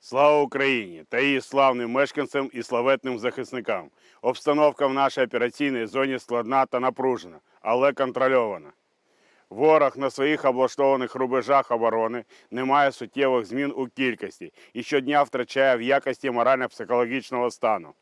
Слава Україні та її славним мешканцям і славетним захисникам. Обстановка в нашій операційній зоні складна та напружена, але контрольована. Ворог на своїх облаштованих рубежах оборони не має суттєвих змін у кількості і щодня втрачає в якості морально-психологічного стану.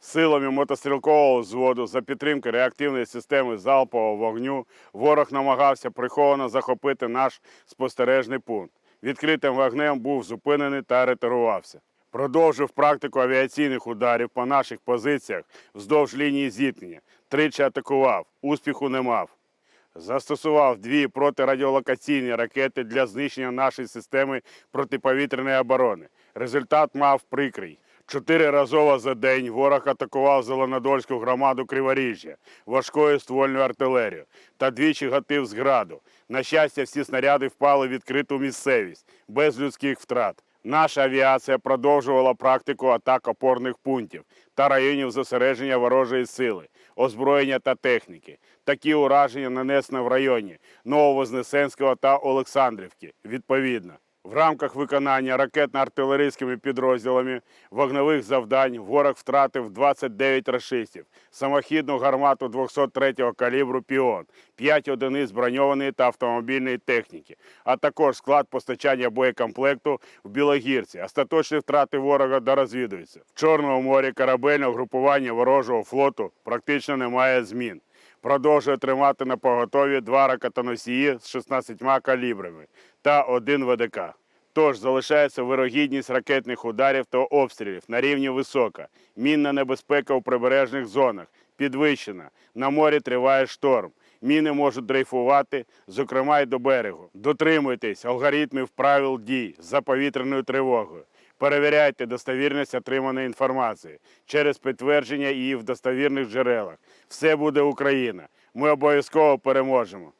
Силами мотострілкового взводу за підтримки реактивної системи залпового вогню ворог намагався приховано захопити наш спостережний пункт. Відкритим вогнем був зупинений та ретирувався. Продовжив практику авіаційних ударів по наших позиціях вздовж лінії зіткнення. Тричі атакував, успіху не мав. Застосував дві протирадіолокаційні ракети для знищення нашої системи протиповітряної оборони. Результат мав прикрий. Чотириразово за день ворог атакував Зеленодольську громаду Криворіжжя важкою ствольною артилерією та двічі гатив з граду. На щастя, всі снаряди впали в відкриту місцевість без людських втрат. Наша авіація продовжувала практику атак опорних пунктів та районів зосередження ворожої сили, озброєння та техніки. Такі ураження нанесено в районі Нововознесенського та Олександрівки. Відповідно. В рамках виконання ракетно-артилерійськими підрозділами вогневих завдань ворог втратив 29 рашистів, самохідну гармату 203-го калібру «Піон», 5 одиниць броньованої та автомобільної техніки, а також склад постачання боєкомплекту в Білогірці. Остаточні втрати ворога дорозвідуються. В Чорному морі корабельного групування ворожого флоту практично немає змін продовжує тримати на поготові два ракетоносії з 16 калібрами та один ВДК. Тож залишається вирогідність ракетних ударів та обстрілів на рівні висока. Мінна небезпека у прибережних зонах підвищена. На морі триває шторм. Міни можуть дрейфувати, зокрема й до берегу. Дотримуйтесь алгоритмів правил дій за повітряною тривогою. Перевіряйте достовірність отриманої інформації через підтвердження її в достовірних джерелах. Все буде Україна. Ми обов'язково переможемо.